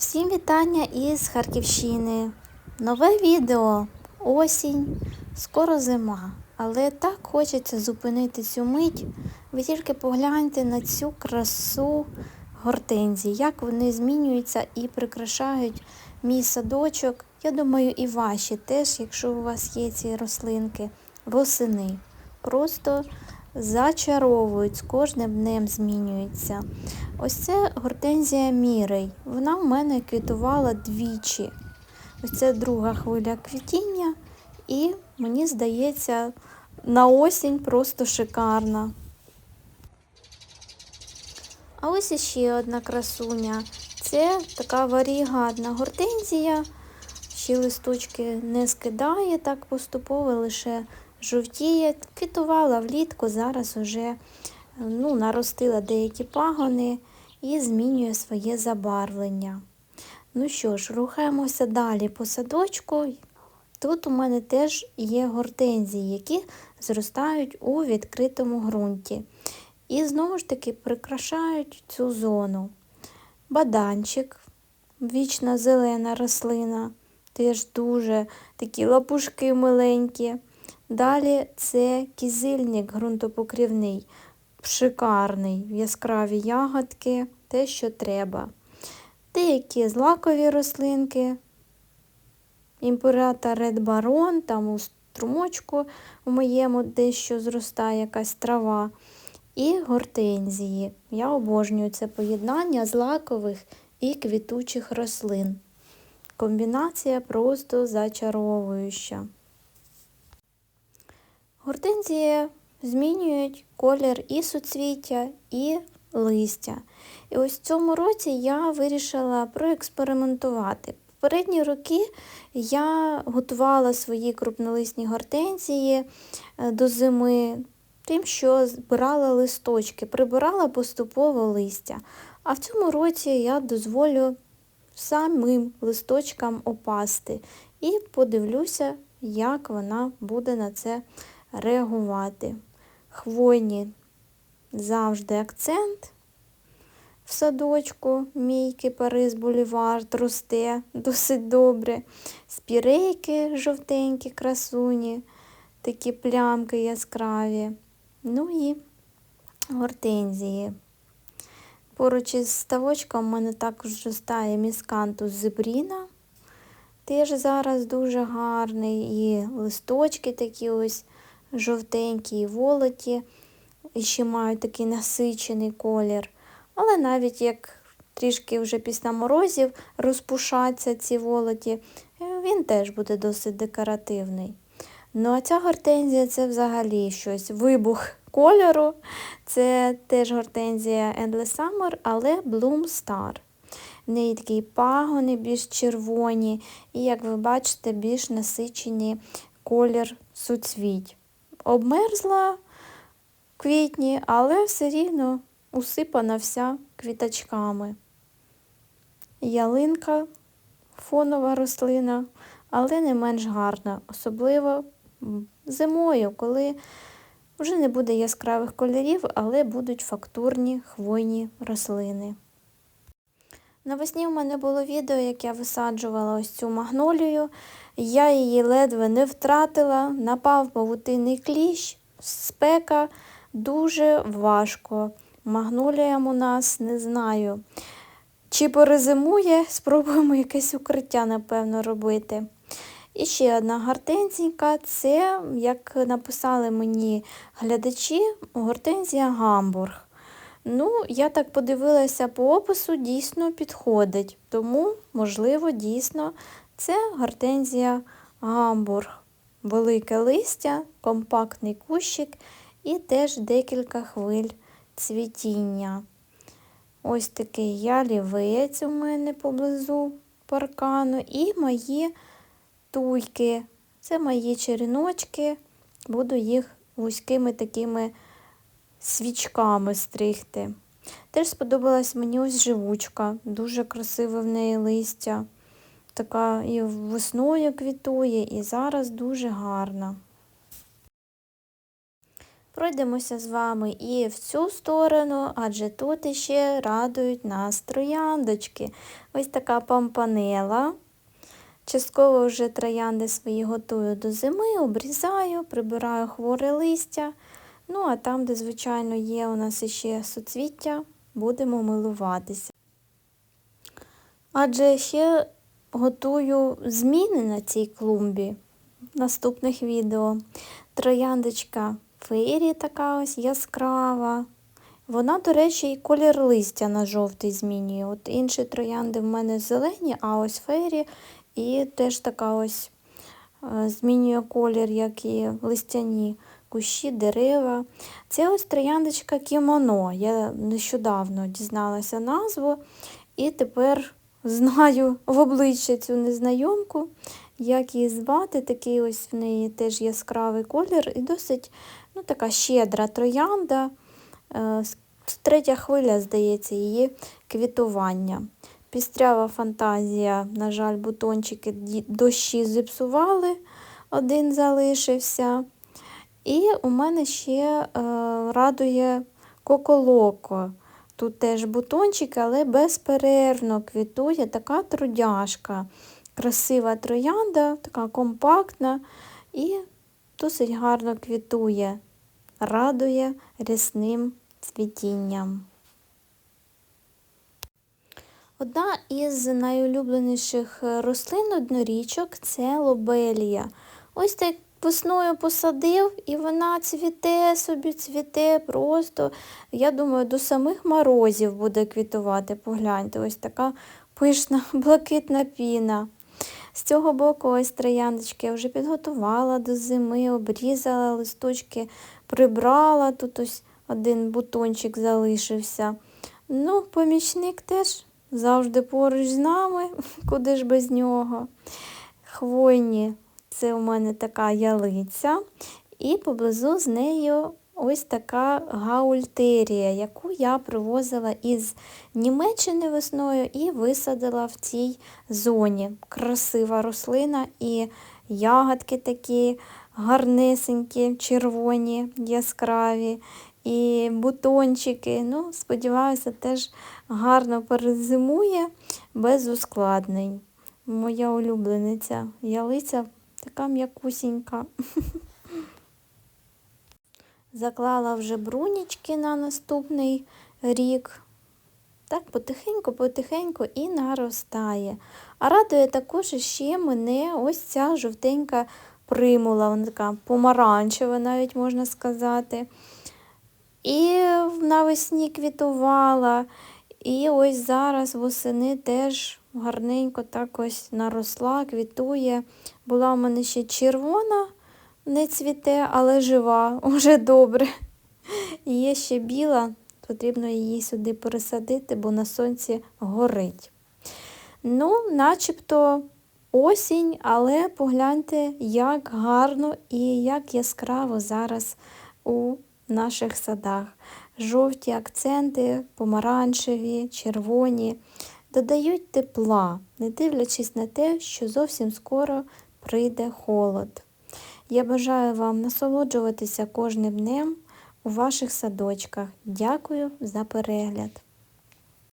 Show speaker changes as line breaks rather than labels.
Всім вітання із Харківщини. Нове відео. Осінь, скоро зима. Але так хочеться зупинити цю мить. Ви тільки погляньте на цю красу гортензій, як вони змінюються і прикрашають мій садочок. Я думаю, і ваші теж, якщо у вас є ці рослинки, восени. Просто зачаровують, з кожним днем змінюються. Ось це гортензія Мірей. Вона в мене квітувала двічі. Ось це друга хвиля квітіння, і мені здається, на осінь просто шикарна. А ось іще одна красуня. Це така варігатна гортензія. Ще листочки не скидає так поступово, лише жовтіє. Квітувала влітку, зараз уже ну, наростила деякі пагони і змінює своє забарвлення. Ну що ж, рухаємося далі по садочку. Тут у мене теж є гортензії, які зростають у відкритому ґрунті. І знову ж таки прикрашають цю зону. Баданчик, вічна зелена рослина, теж дуже такі лапушки миленькі. Далі це кізильник ґрунтопокрівний, шикарний, яскраві ягодки, те, що треба. Деякі злакові рослинки, імператор Ред Барон, там у струмочку у моєму дещо зростає якась трава. І гортензії. Я обожнюю це поєднання злакових і квітучих рослин. Комбінація просто зачаровуюча. Гортензії змінюють колір і суцвіття, і листя. І ось в цьому році я вирішила проекспериментувати. Попередні роки я готувала свої крупнолисні гортензії е, до зими, тим, що збирала листочки, прибирала поступово листя. А в цьому році я дозволю самим листочкам опасти і подивлюся, як вона буде на це реагувати. Хвойні завжди акцент в садочку, мій кипарис булівард росте досить добре. Спірейки жовтенькі, красуні, такі плямки яскраві. Ну і гортензії. Поруч із ставочком в мене також зростає міскантус зебріна. Теж зараз дуже гарний. І листочки такі ось жовтенькі і волоті. І ще мають такий насичений колір. Але навіть як трішки вже після морозів розпушаться ці волоті, він теж буде досить декоративний. Ну, а ця гортензія це взагалі щось, вибух кольору. Це теж гортензія Endless Summer, але Bloom Star. В неї такі пагони більш червоні, і, як ви бачите, більш насичені колір суцвіть. Обмерзла в квітні, але все рівно усипана вся квіточками. Ялинка, фонова рослина, але не менш гарна, особливо зимою, коли вже не буде яскравих кольорів, але будуть фактурні хвойні рослини. Навесні в мене було відео, як я висаджувала ось цю магнолію. Я її ледве не втратила, напав павутинний кліщ, спека дуже важко. Магноліям у нас не знаю. Чи перезимує, спробуємо якесь укриття, напевно, робити. І ще одна гортензійка це, як написали мені глядачі, гортензія Гамбург. Ну, я так подивилася по опису, дійсно підходить. Тому, можливо, дійсно, це гортензія Гамбург. Велике листя, компактний кущик і теж декілька хвиль цвітіння. Ось такий ялівець у мене поблизу паркану. І мої туйки. Це мої череночки. Буду їх вузькими такими свічками стригти. Теж сподобалась мені ось живучка. Дуже красиве в неї листя. Така і весною квітує, і зараз дуже гарна. Пройдемося з вами і в цю сторону, адже тут іще радують нас трояндочки. Ось така пампанела. Частково вже троянди свої готую до зими, обрізаю, прибираю хворе листя. Ну, а там, де, звичайно, є у нас іще суцвіття, будемо милуватися. Адже ще готую зміни на цій клумбі в наступних відео. Трояндочка фейрі така ось яскрава. Вона, до речі, і колір листя на жовтий змінює. От інші троянди в мене зелені, а ось фейрі і теж така ось е, змінює колір, як і листяні кущі, дерева. Це ось трояндочка кімоно. Я нещодавно дізналася назву і тепер знаю в обличчя цю незнайомку, як її звати. Такий ось в неї теж яскравий колір і досить ну, така щедра троянда. Е, Третя хвиля, здається, її квітування. Пістрява фантазія, на жаль, бутончики дощі зіпсували, один залишився. І у мене ще е, радує коколоко. Тут теж бутончики, але безперервно квітує така трудяшка. Красива троянда, така компактна і досить гарно квітує, радує рясним цвітінням. Одна із найулюбленіших рослин однорічок це лобелія. Ось так весною посадив, і вона цвіте собі, цвіте просто, я думаю, до самих морозів буде квітувати. Погляньте, ось така пишна блакитна піна. З цього боку ось трояндочки я вже підготувала до зими, обрізала листочки, прибрала. Тут ось один бутончик залишився. Ну, помічник теж завжди поруч з нами, куди ж без нього. Хвойні це у мене така ялиця, і поблизу з нею ось така гаультерія, яку я привозила із Німеччини весною і висадила в цій зоні. Красива рослина і ягодки такі гарнисенькі, червоні, яскраві. І бутончики, ну, сподіваюся, теж гарно перезимує без ускладнень. Моя улюблениця ялиця така м'якусінька. Заклала вже брунічки на наступний рік. Так, потихеньку-потихеньку і наростає. А радує також ще мене ось ця жовтенька примула, вона така помаранчева, навіть можна сказати. І навесні квітувала. І ось зараз восени теж гарненько так ось наросла, квітує. Була у мене ще червона, не цвіте, але жива, уже добре. І є ще біла, потрібно її сюди пересадити, бо на сонці горить. Ну, начебто осінь, але погляньте, як гарно і як яскраво зараз у наших садах. Жовті акценти, помаранчеві, червоні, додають тепла, не дивлячись на те, що зовсім скоро прийде холод. Я бажаю вам насолоджуватися кожним днем у ваших садочках. Дякую за перегляд!